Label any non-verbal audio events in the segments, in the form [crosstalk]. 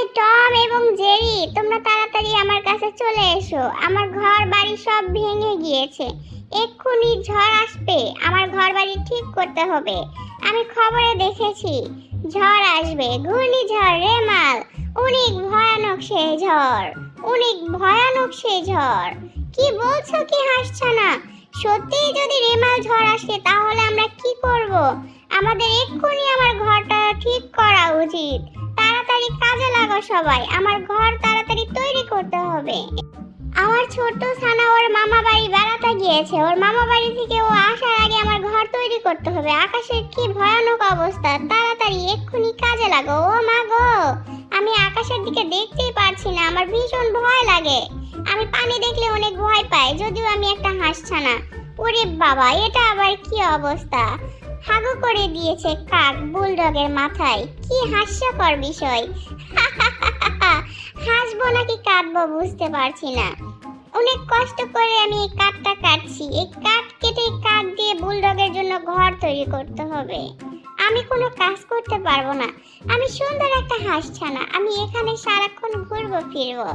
এই টম এবং জেরি, তোমরা তাড়াতাড়ি আমার কাছে চলে এসো। আমার ঘর বাড়ি সব ভেঙে গিয়েছে। এক্ষুনি ঝড় আসবে। আমার ঘর বাড়ি ঠিক করতে হবে। আমি খবরে দেখেছি, ঝড় আসবে। ঘূর্ণিঝড় রেমাল। অনেক ভয়ানক সেই ঝড়। অনেক ভয়ানক সেই ঝড়। কি বলছো, কি হাসছো না? সত্যিই যদি রেমাল ঝড় আসে, তাহলে আমরা কি করব? আমাদের এক্ষুনি আমার ঘরটা ঠিক করা উচিত। তাড়াতাড়ি কাজে লাগো সবাই। আমার ঘর তাড়াতাড়ি তৈরি করতে হবে। আমার ছোট্ট ছানা ওর মামা বাড়ি বেড়াতে গিয়েছে। ওর মামা বাড়ি থেকে ও আসার আগে আমার ঘর তৈরি করতে হবে। আকাশের কি ভয়ানক অবস্থা। তাড়াতাড়ি এক্ষুনি কাজে লাগো ও মা গো, আমি আকাশের দিকে দেখতেই পারছি না। আমার ভীষণ ভয় লাগে। আমি পানি দেখলে অনেক ভয় পাই, যদিও আমি একটা হাঁসছানা ওরে বাবা, এটা আবার কি অবস্থা? হাগু করে দিয়েছে কাক বুলডগের মাথায়। কি হাস্যকর বিষয়। [laughs] হাসবো নাকি কাঁদবো বুঝতে পারছি না। অনেক কষ্ট করে আমি এই কাঠটা কাটছি। এই কাঠ কেটে কাঠ দিয়ে বুলডগের জন্য ঘর তৈরি করতে হবে। আমি কোনো কাজ করতে পারব না। আমি সুন্দর একটা হাঁসছানা। আমি এখানে সারাক্ষণ ঘুরবো, ফিরবো।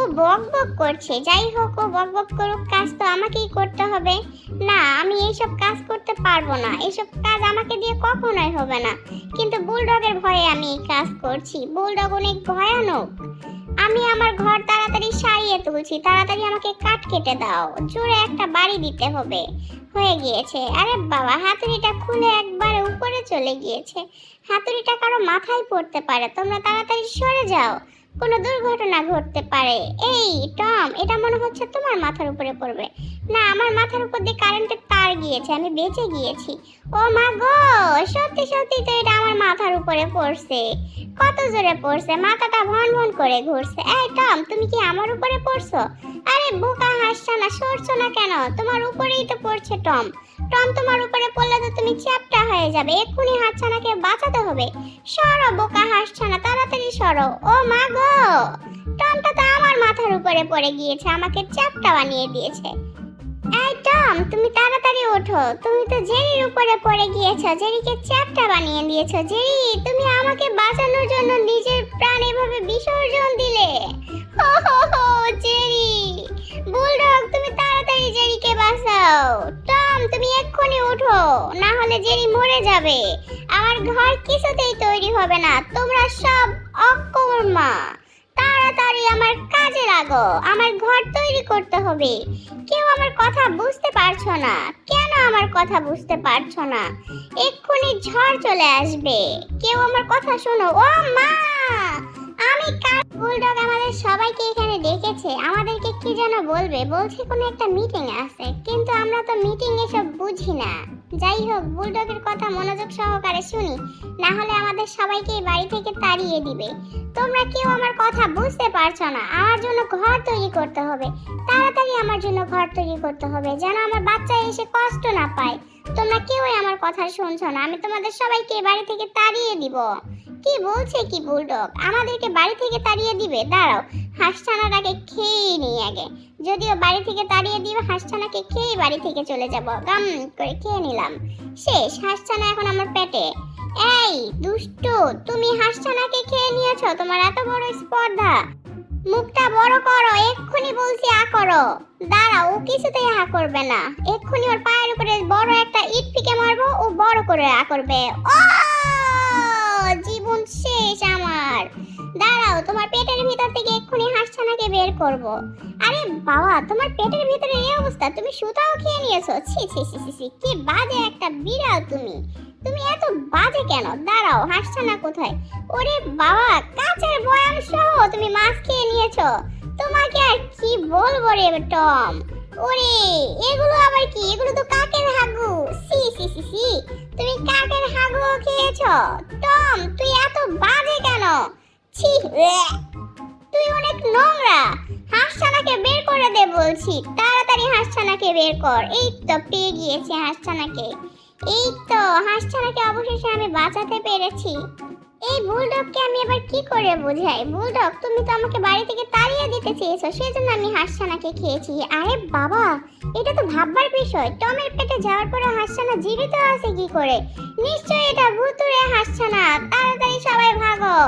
ও বক বক করছে। যাই হোক, ও বক বক করুক, কাজ তো আমাকেই করতে হবে। না, আমি এইসব কাজ করতে পারব না। এইসব কাজ আমাকে দিয়ে কখনোই হবে না। কিন্তু বুলডগের ভয়ে আমি এই কাজ করছি। বুলডগ অনেক ভয়ানক। আমি আমার ঘর তাড়াতাড়ি সারিয়ে তুলছি। তাড়াতাড়ি আমাকে কাঠ কেটে দাও। জোরে একটা বাড়ি দিতে হবে। হয়ে গিয়েছে। আরে বাবা, হাতুড়িটা খুলে একবারে উপরে চলে গিয়েছে। হাতুড়িটা কারও মাথায় পড়তে পারে। তোমরা তাড়াতাড়ি সরে যাও। কোনো দুর্ঘটনা ঘটতে পারে। এই, টম, এটা মনে হচ্ছে তোমার মাথার উপরে পড়বে। না, আমার মাথার উপর দিয়ে গিয়েছে আমি বেঁচে গিয়েছি। ও মা গো, সত্যি সত্যি তো এটা আমার মাথার উপরে পড়ছে। কত জোরে পড়ছে, মাথাটা ভন ভন করে ঘুরছে। এই টম, তুমি কি আমার উপরে পড়ছো? আরে বোকা, হাসছো না, সরছো না কেন? তোমার উপরেই তো পড়ছে টম। টম, তোমার উপরে পড়লে তো তুমি চ্যাপটা হয়ে যাবে। এক্ষুনি হাসছানাকে বাঁচাতে হবে। সরো, বোকা হাসছানা তাড়াতাড়ি সরো। ও মা গো, টমটা তো আমার মাথার উপরে পড়ে গিয়েছে, আমাকে চ্যাপটা বানিয়ে দিয়েছে। এই টম, তুমি তাড়াতাড়ি ওঠো। তুমি তো জেরির উপরে পড়ে গিয়েছো, জেরিকে চ্যাপটা বানিয়ে দিয়েছ। জেরি, তুমি আমাকে বাঁচানোর জন্য নিজের প্রাণ এভাবে বিসর্জন দিলে। হো হো হো, জেরি। বুলডগ, তুমি তাড়াতাড়ি জেরিকে বাঁচাও। টম, তুমি এক্ষুনি ওঠো, না হলে জেরি মরে যাবে। আমার ঘর কিছুতেই তৈরি হবে না, তোমরা সব অকর্মা। তাড়াতাড়ি আমার কাজে লাগো। আমার ঘর তৈরি করতে হবে। কেউ আমার কথা বুঝতে পারছ না। কেন আমার কথা বুঝতে পারছ না? এক্ষুনি ঝড় চলে আসবে। কেউ আমার কথা শোনো। ও মা! আমি কাল বুলডগ আমাদের সবাইকে এখানে ডেকেছে। আমাদেরকে কি যেন বলবে? বলছে কোনো একটা মিটিং আছে। কিন্তু আমরা তো মিটিং এসব বুঝি না। যাই হোক, বুলডগের কথা মনোযোগ সহকারে শুনি। না হলে আমাদের সবাইকে বাড়ি থেকে তাড়িয়ে দিবে। তোমরা কেউ আমার কথা বুঝতে পারছ না। আমার জন্য ঘর তৈরি করতে হবে। তাড়াতাড়ি আমার জন্য ঘর তৈরি করতে হবে, যেন আমার বাচ্চা এসে কষ্ট না পায়। তোমরা কেউই আমার কথা শুনছো না। আমি তোমাদের সবাইকে বাড়ি থেকে তাড়িয়ে দিব। কি বলছে কি বুলডগ? আমাদেরকে বাড়ি থেকে তাড়িয়ে দিবে, দাঁড়াও। হাঁসছানাটাকে খেয়ে নিই আগে। যদিও বাড়ি থেকে তাড়িয়ে দিবে, হাঁসছানাকে খেয়ে বাড়ি থেকে চলে যাব। গাম করে খেয়ে নিলাম। শেষ, হাঁসছানা এখন আমার পেটে। এই, দুষ্টু, তুমি হাঁসছানাকে খেয়ে নিয়েছো? তোমার এত বড় স্পর্ধা। মুখটা বড় করো, এক্ষুনি বলছি আ করো। দাঁড়াও, ও কিছুতেই আ করবে না। এক্ষুনি ওর পায়ের উপরে বড় একটা ইট পিকে মারবো, ও বড় করে আ করবে। ও জীবন শেষ আমার। দাঁড়াও, তোমার পেটের ভিতর থেকে এক্ষুনি হাঁসছানাকে বের করব। আরে বাবা, তোমার পেটের ভিতরে এই অবস্থা, তুমি সুতাও খেয়ে নিয়েছো। ছি ছি ছি ছি কি বাজে একটা বিড়াল তুমি। তুমি এত বাজে কেন? দাঁড়াও, হাসছানা কোথায়? ওরে বাবা, কাঁচের বয়াম সহ তুমি মাছ খেয়ে নিয়েছো। তোমাকে আর কি বলব রে, টম? ওরে, এগুলো আবার কি? এগুলো তো কাকের হাগু। সি সি সি সি তুমি কাকের হাগু খেয়েছো? ছি। তুই অনেক নোংরা। হাসছানাকে বের করে দে বলছি। তাড়াতাড়ি হাসছানাকে বের কর। এই তো পেয়ে গিয়েছে হাসছানাকে। এই তো, হাসছানাকে অবশেষে আমি বাঁচাতে পেরেছি। এই বুলডগকে আমি এবার কি করে বোঝাই? বুলডগ, তুমি তো আমাকে বাড়ি থেকে তাড়িয়ে দিতে চেয়েছো, সেজন্য আমি হাসছানাকে খেয়েছি। আরে বাবা, এটা তো ভাববার বিষয়। টমের পেটে যাওয়ার পরে হাসছানা জীবিত আছে কি করে? নিশ্চয়ই এটা ভুতুরে হাসছানা তাড়াতাড়ি সবাই ভাগো।